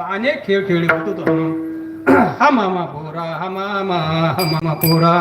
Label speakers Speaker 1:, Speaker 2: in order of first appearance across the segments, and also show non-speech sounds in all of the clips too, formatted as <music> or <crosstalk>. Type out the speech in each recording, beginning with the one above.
Speaker 1: अनेक खेळ खेळले होतो तो. हा मामा पोरा हा मामा हा मामा पोरा.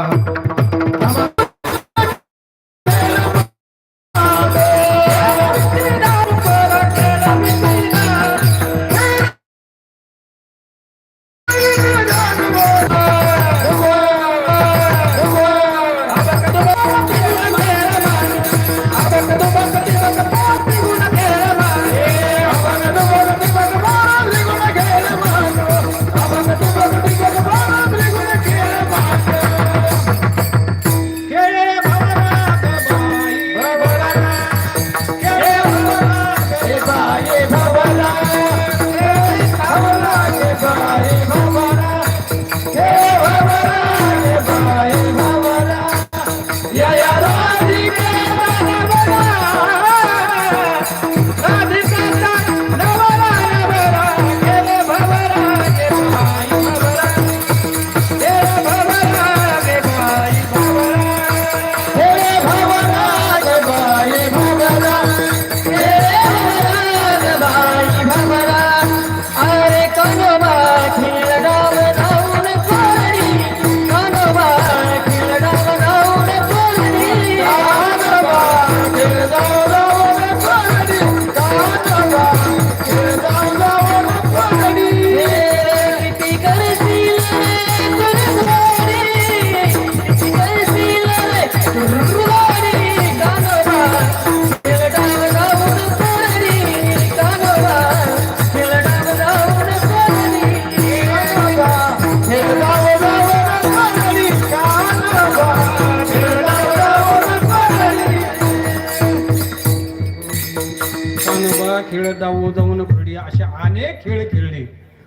Speaker 1: खेळ जाऊ जाऊन घडी असे अनेक खेळ खेळले.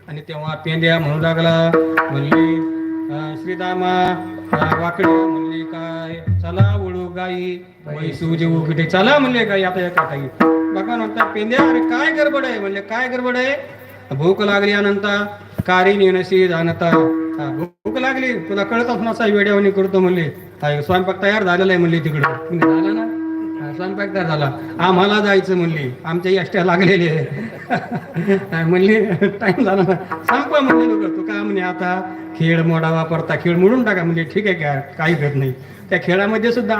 Speaker 1: आणि तेव्हा पेंड्या म्हणू लागला म्हणली श्रीदामा वाकडे. म्हणली काय? चला वळू गाई म्हैसू जेऊ किटे चला म्हणले गाई आता एका काही बघा म्हणता पेंड्या अरे काय गडबड आहे? म्हणले काय गडबड आहे? भूक लागली अनंता कारी नेणसी जाणता. भूक लागली? तुला कळत असं असा वेड्यावानी करतो म्हणले. स्वयंपाक तयार झालेला आहे म्हणले तिकडं. म्हणले, झाला ना? स्वयंपाक तर झाला. आम्हाला जायचं म्हणली. आमच्या यष्ट्या लागलेले. <laughs> म्हणली टाइम झाला ना. म्हणले लोक तू का म्हणे आता? खेळ मोडा वापरता. खेळ मोडून टाका. म्हणजे ठीक आहे का? काही भेट नाही. त्या खेळामध्ये सुद्धा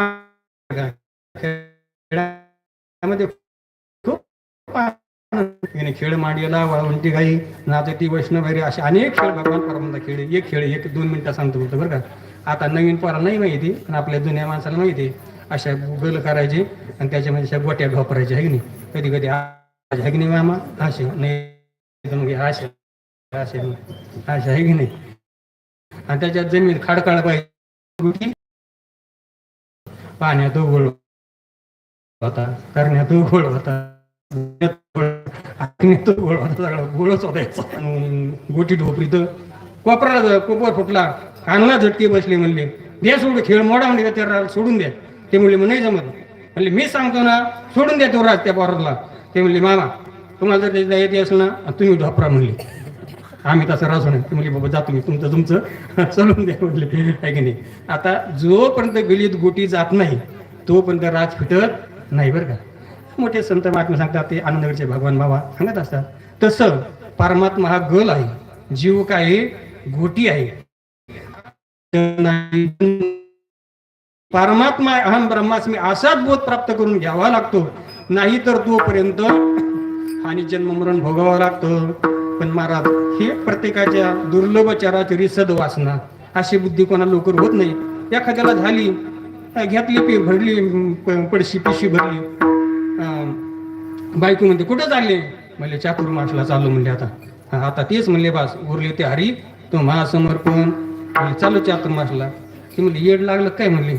Speaker 1: खेळामध्ये खूप खेळ मांडलेला वाळवंटी गाई नाचती वैष्णवैरी असे अनेक खेळ भगवान परमानंद खेळ एक खेळ एक दोन मिनिटं सांगतो होतं बरं का. आता नवीन पोरा नाही माहिती पण आपल्या जुन्या माणसाला माहिती अशा गुगल करायचे आणि त्याच्यामध्ये अशा गोट्या वापरायच्या आहे की नाही? कधी कधी आहे की नाही मामा? असे नाही मग असे असे असे आहे की नाही? आणि त्याच्यात जमीन खाडकाळ पाहिजे. पाण्यात उघड होता करण्यात उघड होता. अग्नीत होता सगळा गोळच होता गोटी ढोपरी तर कोपरा कोपर फुटला कानला झटके बसले म्हणले द्या सोडून खेळ मोडा म्हणजे त्याला सोडून द्या. ते म्हणले मग नाही जमत. म्हणले मी सांगतो ना सोडून द्या तो राज त्या पोराला. ते म्हणले मामा तुम्हाला जर त्याची येते असेल ना तुम्ही ढोपरा म्हणले. आम्ही तसं राहतो नाही. ते म्हणले बाबा जा तुम्ही तुमचं तुमचं. <laughs> चालून द्या म्हणले. आहे की नाही? आता जोपर्यंत गलीत गोटी जात नाही तोपर्यंत राज फिटत नाही बरं का. मोठे संत महात्मा सांगतात ते आनंदगडचे भगवान बाबा सांगत असतात तसं परमात्मा हा गल आहे जीव काय आहे? गोटी आहे. परमात्मा अहम ब्रह्मास्मी असाच बोध प्राप्त करून घ्यावा लागतो. नाही तर तोपर्यंत आणि जन्म मरण भोगावं लागतं. पण महाराज हे प्रत्येकाच्या दुर्लभ चराचरी सदवासना अशी बुद्धी कोणा लवकर होत नाही. एखाद्याला झाली घेतली पी भरली पडशी पिशी भरली बायको म्हणते कुठं चालले? म्हणले चातुर्मासला चाललो म्हणले आता. आता तेच म्हणले बास उरले ते हरी तो महासमर्पण. चालू चालू चातुर्मासला ती म्हणली येड लागलं काय म्हणले?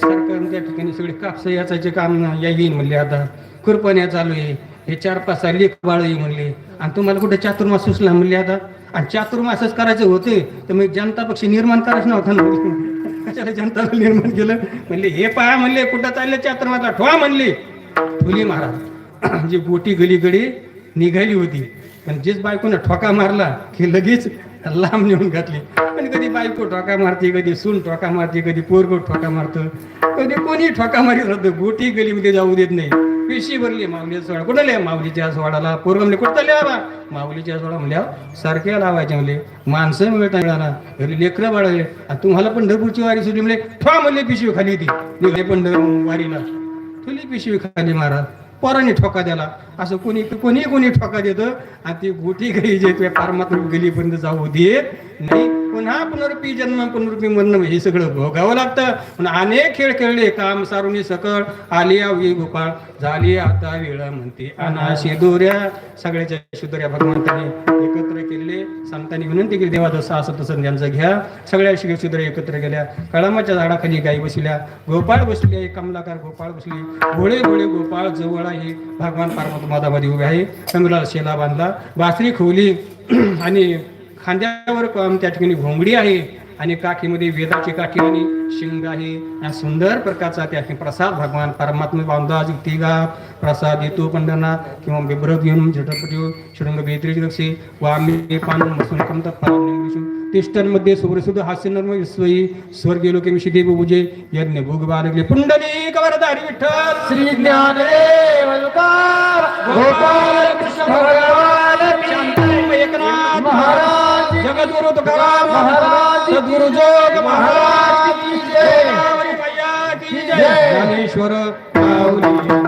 Speaker 1: सरकारने त्या ठिकाणी सगळे कापसं याचायचे काम या येईन म्हणले आता. कुरपण्या चालू आहे. हे चार पाच सहा लेख बाळ म्हणले. आणि तुम्हाला कुठे चातुर्मास सुचला म्हणले आता? आणि चातुर्मासच करायचे होते तर मग जनता पक्ष निर्माण करायचं नव्हता ना. कशाला जनता निर्माण केलं? म्हणले हे पहा म्हणले कुठं चालले चातुर्मासला? ठोवा म्हणले. फुले महाराज <clears throat> जी गोटी गलीकडे निघाली होती. पण जेच बायकोनं ठोका मारला की लगेच <laughs> लांब नेऊन घातली. पण कधी बायको ठोका मारते कधी सून ठोका मारते कधी पोरगो ठोका मारतं कधी कोणी ठोका मारी राहतं. गोटी गलीमध्ये जाऊ देत नाही. पिशी भरली माऊली सोडा कुठं लिहा माऊलीच्या सोडाला पोरग म्हणले कुठं लिहा माऊलीच्या सोडा म्हणल्यावर सारख्या लावायचे म्हणले. माणसं मिळता मिळाला घरी लेकरं बाळाले आणि तुम्हाला पंढरपूरची वारी सुटली. म्हणले ठा म्हणले पिशवी खाली ती. निघले पंढर वारीला तुली पिशवी खाली महाराज. पोरांनी ठोका द्याला असं कोणी कोणी कोणी ठोका देतं? आणि ती गोटी घरी जे तुझ्या पारमात्मा गेलीपर्यंत जाऊ देत नाही पुन्हा पुनरुपी जन्म पुनरुपी मरण हे सगळं भोगावं लागतं. पण अनेक खेळ खेळले काम सारुणी सकळ आली आवी गोपाळ. झाली आता वेळ म्हणते अनाशी दोऱ्या. सगळ्याच्या शिदोऱ्या भगवंताने संतांनी विनंती केली देवा जसं असं तसं त्यांचं घ्या. सगळ्या शिव एकत्र गेल्या कळामाच्या झाडाखाली गाई बसल्या. गोपाळ बसली आहे कमलाकार गोपाळ बसली. भोळे भोळे गोपाळ जवळ आहे. भगवान पार्वती मादामध्ये उभे आहे. कमलाला शेला बांधला. बासरी खोली <clears throat> आणि खांद्यावर त्या ठिकाणी घोंगडी आहे. आणि काठीमध्ये वेदाची काठी आणि शिंग आहे. आणि सुंदर प्रकारचा त्या प्रसाद भगवान परमात्मा बांधवाज युक्तिगा प्रसाद येतो पंढरनाथ किंवा बिब्रत घेऊन झटपटी शृंग बेत्री दक्षे. वामी पान मसून कंत तिष्ठन सुप्रसिद्ध हास्य नर्म विश्वई. स्वर्गीय लोके विषय देव पूजे यज्ञ भोग बालगले पुंडली कवरधारी विठ्ठल.
Speaker 2: श्री ज्ञानदेव. महाराज
Speaker 1: जगद्गुरु तुकाराम
Speaker 2: महाराज
Speaker 1: सद्गुरु जोग महाराज
Speaker 2: की जय.
Speaker 1: ज्ञानेश्वर माऊली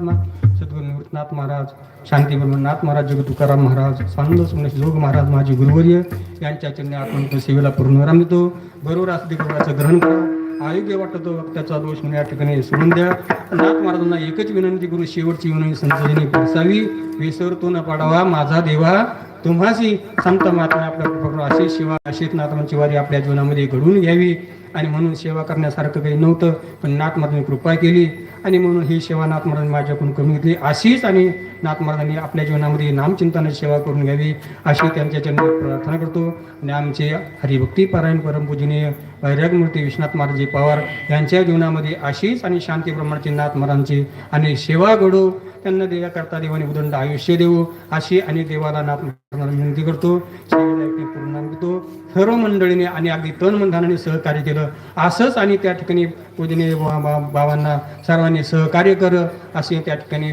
Speaker 1: महात्मा परमात्मा सद्गुरू निवृत्तनाथ महाराज शांती ब्रह्मनाथ महाराज जग तुकाराम महाराज स्वानंद सुमनेश जोग महाराज माझे गुरुवर्य यांच्या चरणी आपण सेवेला पूर्णविराम देतो. बरोबर असते गुरुवाचं ग्रहण करा. आयोग्य वाटतो वक्त्याचा दोष म्हणून या ठिकाणी सोडून द्या. नाथ महाराजांना एकच विनंती करून शेवटची विनंती संतजनी परसावी विसरतो न पाडावा माझा देवा. तुम्हाशी संत महात्मा आपल्या कृपा शिवा अशीच नाथांची वारी आपल्या जीवनामध्ये घडवून घ्यावी. आणि म्हणून सेवा करण्यासारखं काही नव्हतं पण नाथ महाराजांनी कृपा केली आणि म्हणून ही सेवा नाथ महाराजांनी माझ्याकडून कमी घेतली. अशीच आणि नाथ महाराजांनी आपल्या जीवनामध्ये नामचिंतनाची सेवा करून घ्यावी अशी त्यांच्या चरणी प्रार्थना करतो. आणि आमचे हरिभक्तीपारायण परमपूजनीय वैरागमूर्ती विश्वनाथ महाराजी पवार यांच्या जीवनामध्ये अशीच आणि शांती ब्रह्माची नाथ महाराजांची आणि सेवा घडू. त्यांना देवाकरता देवाने उदंड आयुष्य देऊ अशी आणि देवाला नाथ विनंती करतो. सर्व मंडळीने आणि अगदी तन मन सहकार्य केलं. असंच आणि त्या ठिकाणी पूजनीय बा- बाबांना सर्वांनी सहकार्य कर असे त्या ठिकाणी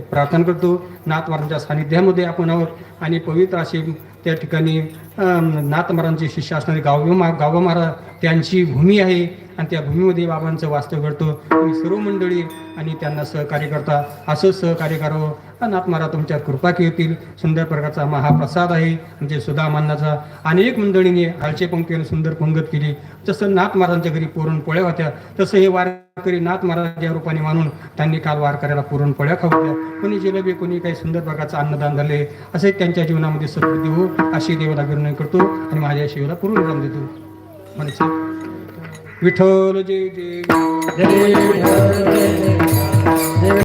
Speaker 1: प्रार्थना करतो. नाथवारांच्या सानिध्यामध्ये आपण आहोत आणि पवित्र असे त्या ठिकाणी नाथ महाराजांचे शिष्य असणारे गाव गावा महाराज त्यांची भूमी आहे आणि त्या भूमीमध्ये बाबांचं वास्तव करतो तुम्ही सर्व मंडळी आणि त्यांना सहकार्य करता. असं सहकार्य करावं आणि नाथ महाराज तुमच्या कृपा येतील सुंदर प्रकारचा महाप्रसाद आहे. म्हणजे सुदामान्नाचा अनेक मंडळीने हलचे पंक्तीने सुंदर पंगत केली. जसं नाथ महाराजांच्या घरी पुरणपोळ्या होत्या तसं हे वारकरी नाथ महाराज रूपाने मानून त्यांनी काल वारकऱ्याला पुरणपोळ्या खावल्या कोणी जिलेबी कोणी काही सुंदर प्रकारचं अन्नदान झाले असे त्यांच्या जीवनामध्ये सद्बुद्धी हो अशी देवाला विनंती करतो आणि माझ्या शिवेला पूर्ण विराम देतो म्हणजे विठ्ठल
Speaker 2: जय विठ्ठल, जय जय.